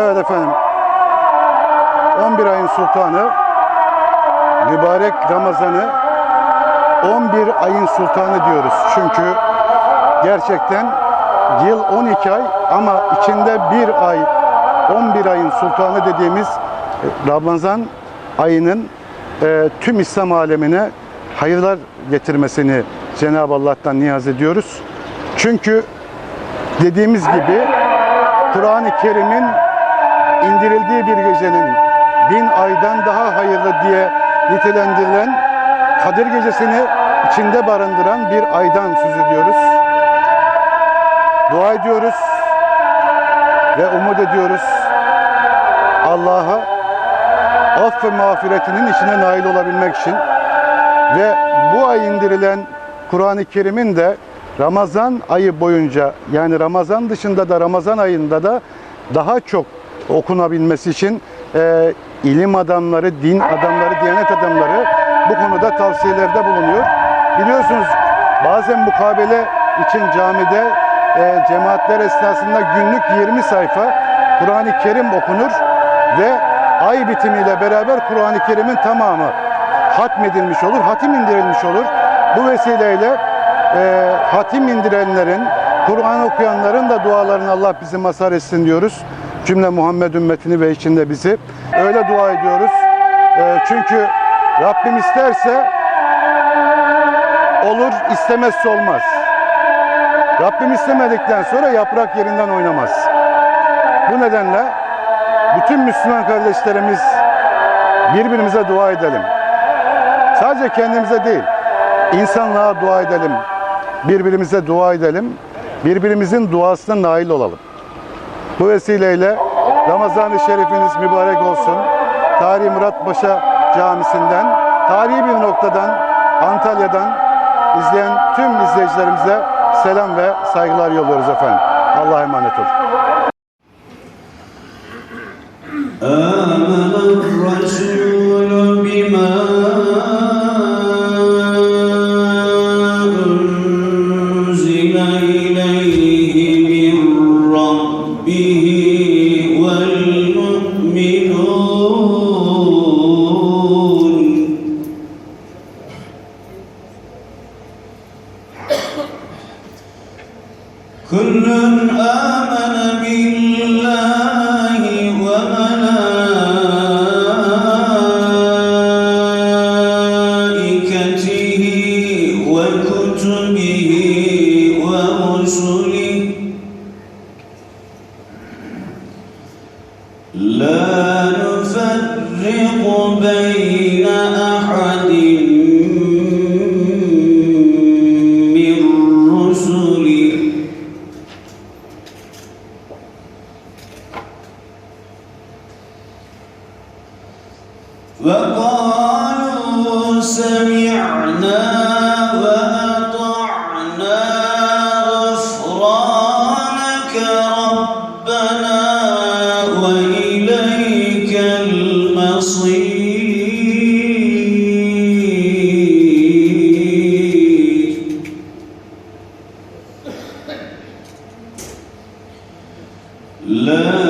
Evet efendim. 11 ayın sultanı, mübarek Ramazan'ı 11 ayın sultanı diyoruz. Çünkü gerçekten yıl 12 ay ama içinde bir ay 11 ayın sultanı dediğimiz e, Ramazan ayının e, tüm İslam alemine hayırlar getirmesini Cenab-ı Allah'tan niyaz ediyoruz. Çünkü dediğimiz gibi Kur'an-ı Kerim'in indirildiği bir gecenin bin aydan daha hayırlı diye nitelendirilen Kadir Gecesi'ni içinde barındıran bir aydan söz ediyoruz. Dua ediyoruz ve umut ediyoruz Allah'a af ve mağfiretinin içine nail olabilmek için ve bu ay indirilen Kur'an-ı Kerim'in de Ramazan ayı boyunca yani Ramazan dışında da Ramazan ayında da daha çok okunabilmesi için e, ilim adamları, din adamları, diyanet adamları bu konuda tavsiyelerde bulunuyor. Biliyorsunuz bazen mukabele için camide e, cemaatler esnasında günlük 20 sayfa Kur'an-ı Kerim okunur ve ay bitimiyle beraber Kur'an-ı Kerim'in tamamı hatmedilmiş olur, hatim indirilmiş olur. Bu vesileyle e, hatim indirenlerin, Kur'an okuyanların da dualarını Allah bizi mazhar etsin diyoruz. Cümle Muhammed ümmetini ve içinde bizi. Öyle dua ediyoruz. E, çünkü Rabbim isterse olur, istemezse olmaz. Rabbim istemedikten sonra yaprak yerinden oynamaz. Bu nedenle bütün Müslüman kardeşlerimiz birbirimize dua edelim. Sadece kendimize değil, insanlığa dua edelim. Birbirimize dua edelim. Birbirimizin duasına nail olalım. Bu vesileyle Ramazan-ı Şerifiniz mübarek olsun. Tarihi Muratpaşa Camisi'nden, tarihi bir noktadan, Antalya'dan izleyen tüm izleyicilerimize selam ve saygılar yolluyoruz efendim. Allah'a emanet olun. آمن الرسول كل آمن بالله وملائكته وكتبه ورسله. لا نفرق بين أحد وقالوا سمعنا وأطعنا غفرانك ربنا وإليك المصير. لا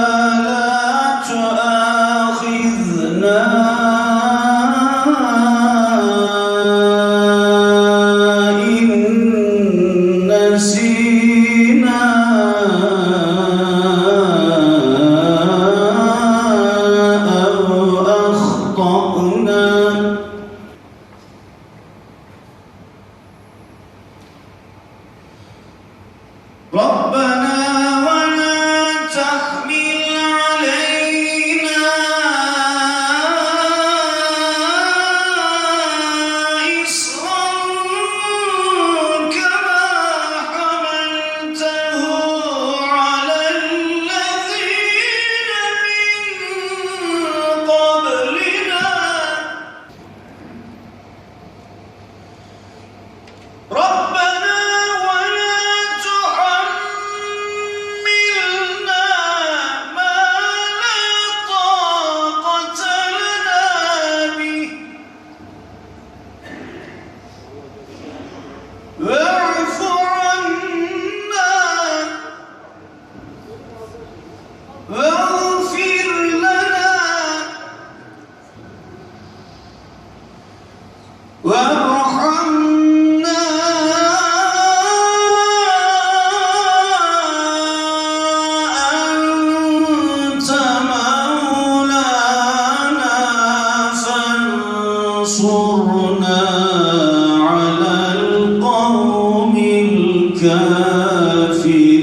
الكافرين.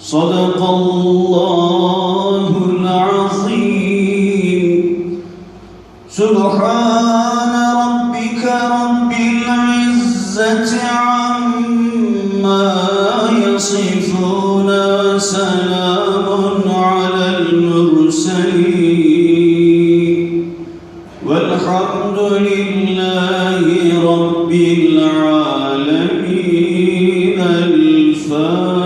صدق الله العظيم. سبحان ربك رب العزة عما يصفون على المرسلين. لله رب العالمين الفاتح